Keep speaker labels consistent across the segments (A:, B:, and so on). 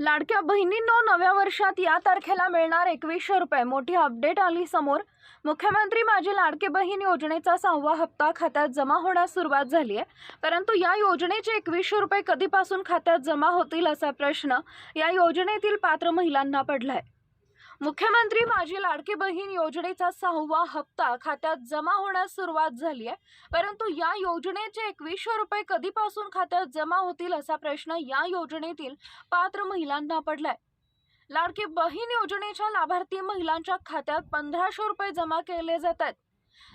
A: लाडक्या बहिणींनो नव्या वर्षात या तारखेला मिळणार एकवीसशे रुपये. मोठी अपडेट आली समोर. मुख्यमंत्री माझी लाडकी बहीण योजनेचा सहावा हप्ता खात्यात जमा होण्यास सुरुवात झाली आहे. परंतु या योजनेचे एकवीसशे रुपये कधीपासून खात्यात जमा होतील असा प्रश्न या योजनेतील पात्र महिलांना पडला आहे मुख्यमंत्री माझी लाडकी बहीण योजनेचा सहावा हप्ता खात्यात जमा होण्यास सुरुवात झाली आहे. परंतु या योजनेचे एकवीसशे रुपये कधीपासून खात्यात जमा होतील असा प्रश्न या योजनेतील पात्र महिलांना पडलाय. लाडकी बहीण योजनेच्या लाभार्थी महिलांच्या खात्यात पंधराशे रुपये जमा केले जात आहेत.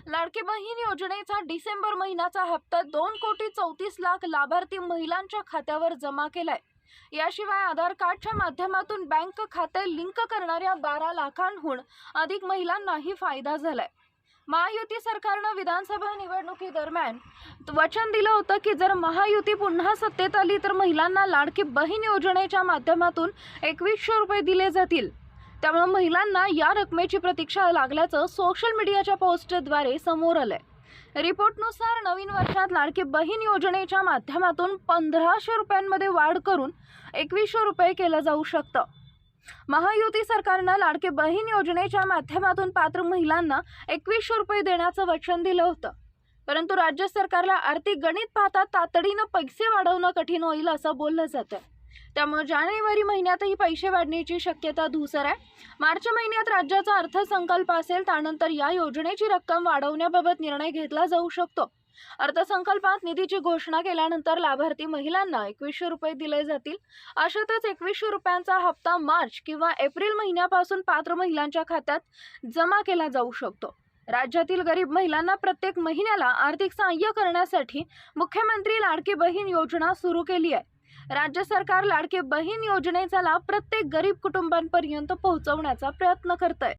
A: लाडकी बहीण योजनेचा डिसेंबर महिन्याचा हप्ता दोन कोटी चौतीस लाख लाभार्थी महिलांच्या खात्यावर जमा केलाय. याशिवाय आधार कार्डच्या माध्यमातून बँक खाते लिंक करणाऱ्या बारा लाखांहून अधिक महिलांनाही फायदा झालाय. महायुती सरकारनं विधानसभा निवडणुकीदरम्यान वचन दिलं होतं की जर महायुती पुन्हा सत्तेत आली तर महिलांना लाडकी बहीण योजनेच्या माध्यमातून एकवीसशे रुपये दिले जातील. त्यामुळे महिलांना या रकमेची प्रतीक्षा लागल्याचं सोशल मीडियाच्या पोस्टद्वारे समोर आलंय. रिपोर्टनुसार नवीन वर्षात लाडकी बहीण योजनेच्या माध्यमातून पंधराशे रुपयांमध्ये वाढ करून एकवीसशे रुपये केलं जाऊ शकतं. महायुती सरकारनं लाडके बहीण योजनेच्या माध्यमातून पात्र महिलांना एकवीसशे रुपये देण्याचं वचन दिलं होतं. परंतु राज्य सरकारला आर्थिक गणित पाहता तातडीनं पैसे वाढवणं कठीण होईल असं बोललं जातं त्यामुळे जानेवारी महिन्यातही पैसे वाढण्याची शक्यता धुसर आहे. मार्च महिन्यात राज्याचा अर्थसंकल्प असेल त्यानंतर या योजनेची रक्कम वाढवण्याबाबत निर्णय घेतला जाऊ शकतो. अर्थसंकल्पात निधीची घोषणा केल्यानंतर लाभार्थी महिलांना एकवीसशे रुपये दिले जातील. अशातच एकवीसशे रुपयांचा हप्ता मार्च किंवा एप्रिल महिन्यापासून पात्र महिलांच्या खात्यात जमा केला जाऊ शकतो. राज्यातील गरीब महिलांना प्रत्येक महिन्याला आर्थिक सहाय्य करण्यासाठी मुख्यमंत्री लाडकी बहीण योजना सुरू केली आहे. राज्य सरकार लाडके बहीण योजनेचा लाभ प्रत्येक गरीब कुटुंबांपर्यंत पोहोचवण्याचा प्रयत्न करत आहे